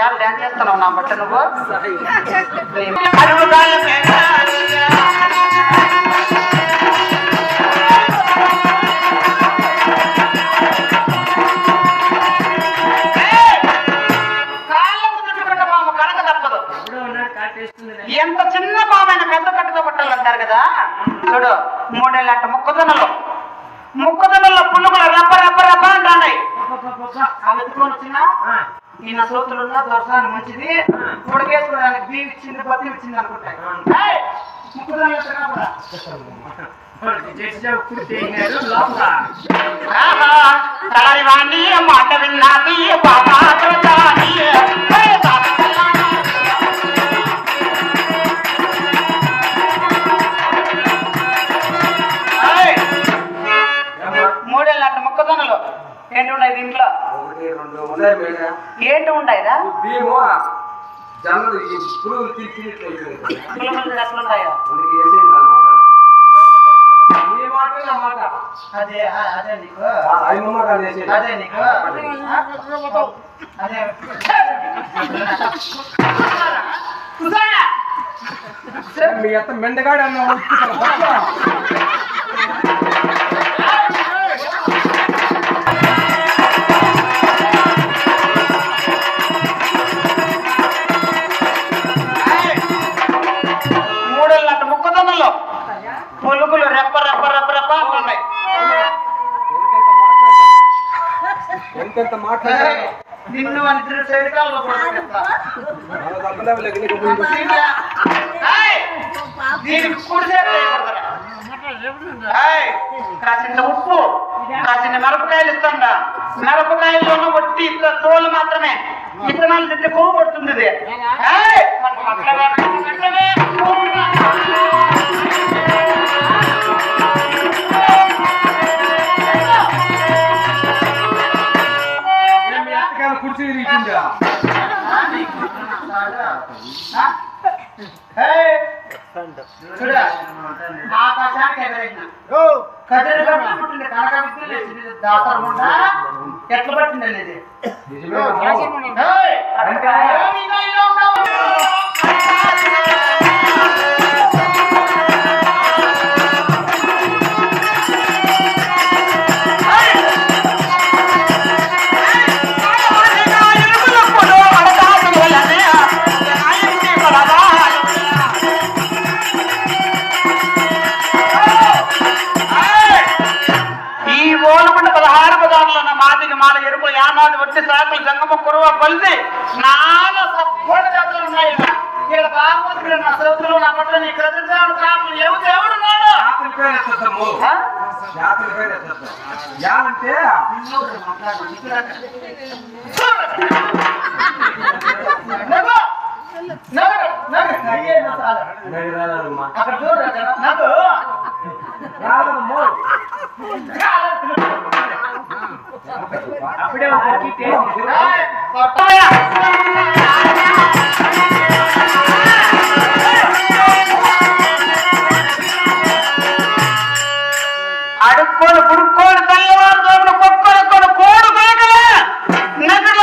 సాయిగా dance చేస్తున్నావు నా బట్ట నువ్వు. ఎంత చిన్న పామైన పెద్ద కట్టుతో పట్టాలంటారు కదా? చూడు మూడేళ్ళ పులుగులు రప్ప రప్ప రప్ప అంటాయి అవి ఎత్తుకొని వచ్చినా? ఈయన సోతులు ఉన్న దర్శనాన్ని మంచిది ఉడకేసుకోవడానికి బీ ఇచ్చింది పత్తి ఇచ్చింది అనుకుంటాయి ఏయ్! ముక్కదొన్నలు ఎత్తగా కూడా. మాట బాబా అందుకే వేసేయండి అన్నమాట నీ మాట నా మాట. అదే అదే నీకు. అదే నీకు. అదే. మీ అత్త మెండగాడు అన్న ఎంతెంత నిన్ను సైడ్ కాలంలో. ఏయ్, కాసిన ఉప్పు కాసిన మిరపకాయలు ఇస్తాండా? మిరపకాయల్లోనూ వట్టి ఇట్లా తోలు మాత్రమే. ఇత్తనాలు తింటే కొవ్వు పడుతుంది ఇది. ఆకాశానికి ఎగరేసిన. కదిరి గట్ల పుట్టింది ఎట్లా పట్టింది వచ్చి సాకులు జంగమ కురువ పలిసి నాలో సపోట జాతులు ఉన్నాయి ఇక్కడ. ఇక్కడ బాగుంది నా నా పట్ల నీ దేవుడు నాడు జాతుల அப்படியே அடுப்போடு குடுக்கோடு தள்ளவாறு தோப்பில் கொக்கோடு கொடு கோடு கொடுக்கல நகர்ல